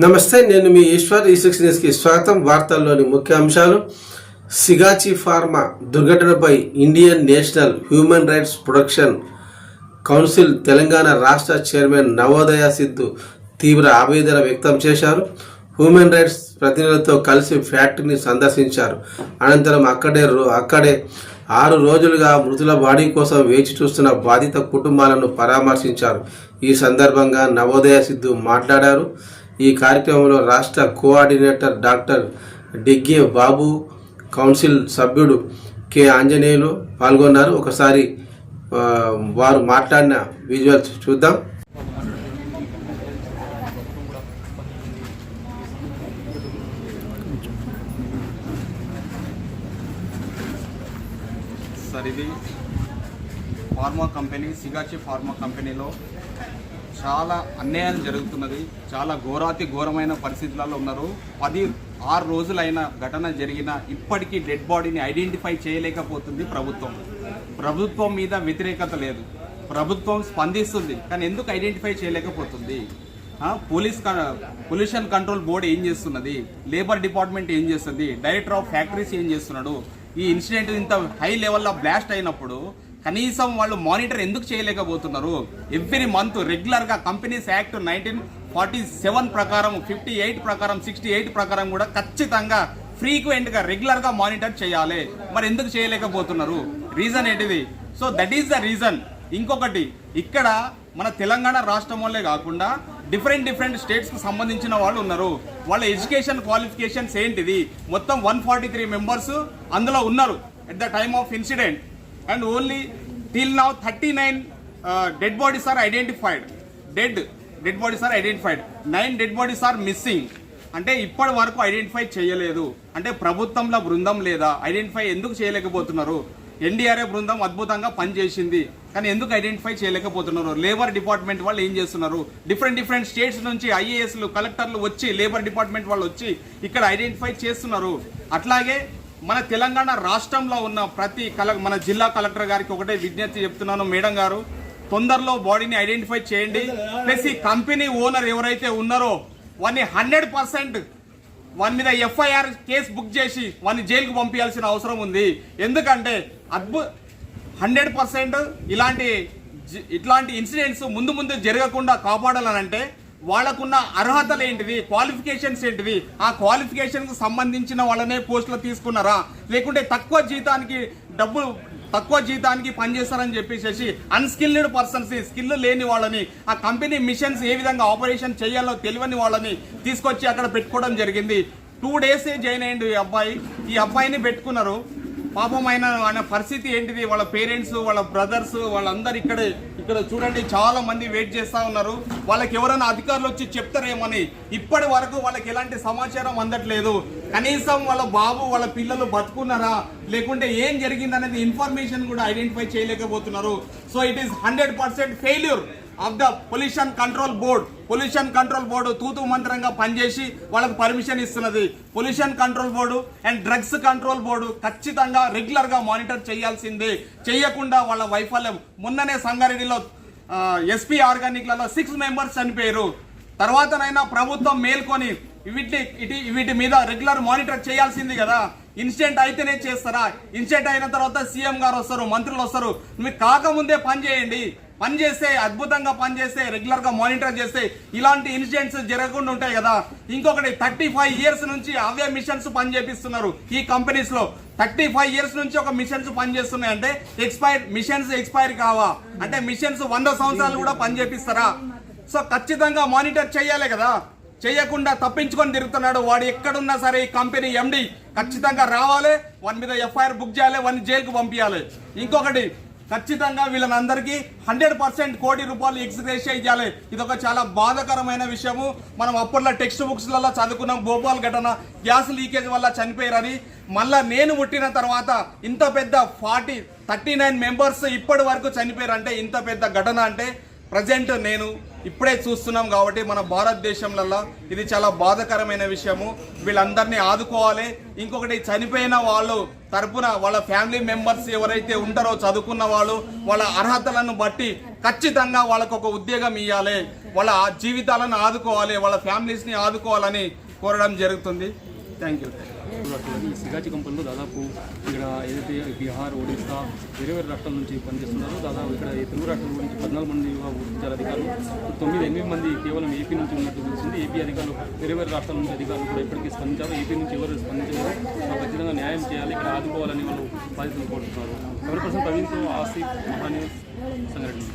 నమస్తే నేను మీ ఈశ్వర్ ఈ సిక్స్ న్యూస్కి స్వాగతం. వార్తల్లోని ముఖ్య అంశాలు. Sigachi pharma దుర్ఘటనపై Indian National Human Rights Protection Council Telangana రాష్ట్ర చైర్మన్ నవోదయ సిద్ధు తీవ్ర ఆవేదన వ్యక్తం చేశారు. హ్యూమన్ రైట్స్ ప్రతినిధులతో కలిసి ఫ్యాక్టరీని సందర్శించారు. అనంతరం అక్కడే రో- అక్కడే ఆరు రోజులుగా మృతుల బాడీ కోసం వేచి చూస్తున్న బాధిత కుటుంబాలను పరామర్శించారు. ఈ సందర్భంగా నవోదయ సిద్ధు మాట్లాడారు. ఈ కార్యక్రమంలో రాష్ట్ర coordinator doctor Digge Babu council సభ్యుడు కె ఆంజనేయులు పాల్గొన్నారు. ఒకసారి వారు మాట్లాడిన విజువల్స్ చూద్దాం. సార్ ఇది ఫార్మా కంపెనీ సిగాచి ఫార్మా కంపెనీలో చాలా అన్యాయం జరుగుతున్నది. చాలా ఘోరాతి ఘోరమైన పరిస్థితులలో ఉన్నారు. పది ఆరు రోజులైన ఘటన జరిగిన ఇప్పటికీ డెడ్ బాడీని ఐడెంటిఫై చేయలేకపోతుంది ప్రభుత్వం. ప్రభుత్వం మీద వ్యతిరేకత లేదు. ప్రభుత్వం స్పందిస్తుంది కానీ ఎందుకు ఐడెంటిఫై చేయలేకపోతుంది? పోలీస్ క- పొల్యూషన్ కంట్రోల్ బోర్డు ఏం చేస్తున్నది? లేబర్ డిపార్ట్మెంట్ ఏం చేస్తుంది? డైరెక్టర్ ఆఫ్ ఫ్యాక్టరీస్ ఏం చేస్తున్నాడు? ఈ ఇన్సిడెంట్ ఇంత హై లెవెల్లో బ్లాస్ట్ అయినప్పుడు కనీసం వాళ్ళు మానిటర్ ఎందుకు చేయలేకపోతున్నారు? ఎవ్రీ మంత్ రెగ్యులర్గా companies act nineteen forty seven ప్రకారం ఫిఫ్టీ ఎయిట్ ప్రకారం సిక్స్టీ ఎయిట్ ప్రకారం కూడా ఖచ్చితంగా ఫ్రీక్వెంట్గా రెగ్యులర్గా మానిటర్ చేయాలి. మరి ఎందుకు చేయలేకపోతున్నారు? రీజన్ ఏంటిది? So that is the reason ఇంకొకటి ఇక్కడ మన తెలంగాణ రాష్ట్రం వల్లే కాకుండా డిఫరెంట్ డిఫరెంట్ స్టేట్స్కి సంబంధించిన వాళ్ళు ఉన్నారు. వాళ్ళ ఎడ్యుకేషన్ క్వాలిఫికేషన్స్ ఏంటిది? మొత్తం వన్ ఫార్టీ త్రీ మెంబర్స్ అందులో ఉన్నారు. At the time of incident and only till now thirty nine dead bodies are identified dead dead bodies are identified nine dead bodies are missing అంటే ఇప్పటి వరకు identify చేయలేదు. అంటే ప్రభుత్వంలో బృందం లేదా? ఐడెంటిఫై ఎందుకు చేయలేకపోతున్నారు? ఎన్డీఆర్ఏ బృందం అద్భుతంగా పనిచేసింది. కానీ ఎందుకు ఐడెంటిఫై చేయలేకపోతున్నారు? లేబర్ డిపార్ట్మెంట్ వాళ్ళు ఏం చేస్తున్నారు? డిఫరెంట్ డిఫరెంట్ స్టేట్స్ నుంచి ఐఏఎస్లు కలెక్టర్లు వచ్చి లేబర్ డిపార్ట్మెంట్ వాళ్ళు వచ్చి ఇక్కడ ఐడెంటిఫై చేస్తున్నారు. అట్లాగే మన తెలంగాణ రాష్ట్రంలో ఉన్న ప్రతి కల మన జిల్లా కలెక్టర్ గారికి ఒకటే విజ్ఞప్తి చెప్తున్నాను మేడం గారు. తొందరలో బాడీని ఐడెంటిఫై చేయండి. ప్లస్ ఈ కంపెనీ ఓనర్ ఎవరైతే ఉన్నారో వాడిని హండ్రెడ్ పర్సెంట్ వాని మీద ఎఫ్ఐఆర్ కేసు బుక్ చేసి వాని జైలుకు పంపించాల్సిన అవసరం ఉంది. ఎందుకంటే అద్భుత హండ్రెడ్ పర్సెంట్ ఇలాంటి జి- ఇట్లాంటి ఇన్సిడెంట్స్ ముందు ముందు జరగకుండా కాపాడాలనంటే వాళ్ళకున్న అర్హతలు ఏంటివి? క్వాలిఫికేషన్స్ ఏంటివి? ఆ క్వాలిఫికేషన్కి సంబంధించిన వాళ్ళనే పోస్టులు తీసుకున్నారా? లేకుంటే తక్కువ జీతానికి డబ్బు తక్కువ జీతానికి పనిచేస్తారని చెప్పేసి అన్స్కిల్డ్ పర్సన్స్ స్కిల్ లేని వాళ్ళని ఆ కంపెనీ మిషన్స్ ఏ విధంగా ఆపరేషన్ చేయాలో తెలియని వాళ్ళని తీసుకొచ్చి అక్కడ పెట్టుకోవడం జరిగింది. టూ డేసే జాయిన్ అయ్యిండు ఈ అబ్బాయి. ఈ అబ్బాయిని పెట్టుకున్నారు. పాపం ఆయన ఆయన పరిస్థితి ఏంటిది? వాళ్ళ పేరెంట్స్ వాళ్ళ బ్రదర్స్ వాళ్ళందరూ ఇక్కడ ఇక్కడ చూడండి చాలా మంది వెయిట్ చేస్తూ ఉన్నారు. వాళ్ళకి ఎవరైనా అధికారులు వచ్చి చెప్తారేమని ఇప్పటి వరకు వాళ్ళకి ఎలాంటి సమాచారం అందట్లేదు. కనీసం వాళ్ళ బాబు వాళ్ళ పిల్లలు బతుకున్నారా? లేకుంటే ఏం జరిగిందనేది ఇన్ఫర్మేషన్ కూడా ఐడెంటిఫై చేయలేకపోతున్నారు. So it is hundred percent failure of the pollution control board. Pollution control board తూతు మంత్రంగా పనిచేసి వాళ్ళకు పర్మిషన్ ఇస్తున్నది. Pollution control board and drugs control board ఖచ్చితంగా రెగ్యులర్గా మానిటర్ చేయాల్సిందే. చేయకుండా వాళ్ళ వైఫల్యం. మొన్ననే సంగారెడ్డిలో ఎస్పీ ఆర్గానిక్లలో సిక్స్ మెంబర్స్ చనిపోయారు. తర్వాతనైనా ప్రభుత్వం మేల్కొని వీటి ఇటు వీటి మీద రెగ్యులర్ మానిటర్ చేయాల్సింది కదా. ఇన్సిడెంట్ అయితేనే చేస్తారా? ఇన్సిడెంట్ అయిన తర్వాత సీఎం గారు వస్తారు మంత్రులు వస్తారు. మీరు కాకముందే పని చేయండి. పని చేస్తే అద్భుతంగా పనిచేస్తే రెగ్యులర్గా రెగ్యులర్గా మానిటర్ చేస్తే ఇలాంటి ఇన్సిడెంట్స్ జరగకుండా ఉంటాయి కదా. ఇంకొకటి థర్టీ ఫైవ్ ఇయర్స్ నుంచి అవే మిషన్స్ పని చేపిస్తున్నారు ఈ కంపెనీస్లో. థర్టీ ఫైవ్ ఇయర్స్ నుంచి ఒక మిషన్స్ పనిచేస్తున్నాయి. అంటే ఎక్స్పైర్ మిషన్స్ ఎక్స్పైర్ కావా? అంటే మిషన్స్ వంద సంవత్సరాలు కూడా పని చేపిస్తారా సో ఖచ్చితంగా మానిటర్ చేయాలి కదా. చేయకుండా తప్పించుకొని తిరుగుతున్నాడు. వాడు ఎక్కడున్నా సరే ఈ కంపెనీ ఎండి ఖచ్చితంగా రావాలి. వాని మీద ఎఫ్ఐఆర్ బుక్ చేయాలి. వాడిని జైలుకు పంపించాలి ఇంకొకటి ఖచ్చితంగా వీళ్ళని అందరికీ హండ్రెడ్ పర్సెంట్ కోటి రూపాయలు ఎక్స్గ్రేషియా చేయాలి. ఇది ఒక చాలా బాధకరమైన విషయము. మనం అప్పట్లో టెక్స్ట్ బుక్స్లలో చదువుకున్నాం భోపాల్ ఘటన గ్యాస్ లీకేజ్ వల్ల చనిపోయారని. మళ్ళా నేను పుట్టిన తర్వాత ఇంత పెద్ద ఫార్టీ థర్టీ నైన్ మెంబర్స్ ఇప్పటి వరకు చనిపోయారంటే ఇంత పెద్ద ఘటన అంటే ప్రజెంట్ నేను ఇప్పుడే చూస్తున్నాం కాబట్టి మన భారతదేశంలో ఇది చాలా బాధాకరమైన విషయము. వీళ్ళందరినీ ఆదుకోవాలి. ఇంకొకటి చనిపోయిన వాళ్ళు తరపున వాళ్ళ ఫ్యామిలీ మెంబర్స్ ఎవరైతే ఉంటారో చదువుకున్న వాళ్ళు వాళ్ళ అర్హతలను బట్టి ఖచ్చితంగా వాళ్ళకు ఒక ఉద్యోగం ఇవ్వాలి వాళ్ళ జీవితాలను ఆదుకోవాలి వాళ్ళ ఫ్యామిలీస్ని ఆదుకోవాలని కోరడం జరుగుతుంది. థ్యాంక్ యూ రాష్ట్రాలు సిగాచి కంపెనీలో దాదాపు ఇక్కడ ఏదైతే బీహార్ ఒడిశా వేరే వేరే రాష్ట్రాల నుంచి పనిచేస్తున్నారో. దాదాపు ఇక్కడ తెలుగు రాష్ట్రాల నుంచి పద్నాలుగు మంది ఉద్యోగ అధికారులు తొమ్మిది ఎనిమిది మంది కేవలం ఏపీ నుంచి ఉన్నట్టు తెలిసింది. ఏపీ అధికారులు వేరే వేరే రాష్ట్రాల నుంచి అధికారులు కూడా ఇప్పటికీ స్పందించారు. ఏపీ నుంచి ఎవరు స్పందించలేదు. ఖచ్చితంగా న్యాయం చేయాలి ఇక్కడ ఆదుకోవాలని వాళ్ళు బాధ్యతలు కోరుతున్నారు. ఎవరి పర్సన్ ప్రవీణ్తో ఆసిఫ్ మహాన్యూస్ సంఘటన?